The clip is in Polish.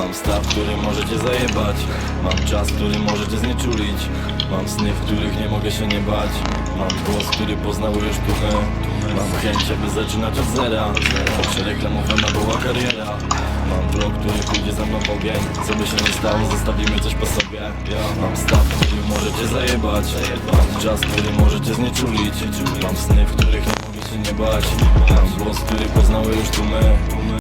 Mam staw, który możecie zajebać. Mam czas, który możecie znieczulić. Mam sny, w których nie mogę się nie bać. Mam głos, który poznały już tłumy Mam chęć, aby zaczynać od zera. Choć reklamowana była kariera. Mam blok, który pójdzie za mną w ogień. Co by się nie stało, zostawimy coś po sobie. Mam staw, który możecie zajebać. Mam czas, który możecie znieczulić. Mam sny, w których nie mogę się nie bać. Mam głos, który poznały już tu my.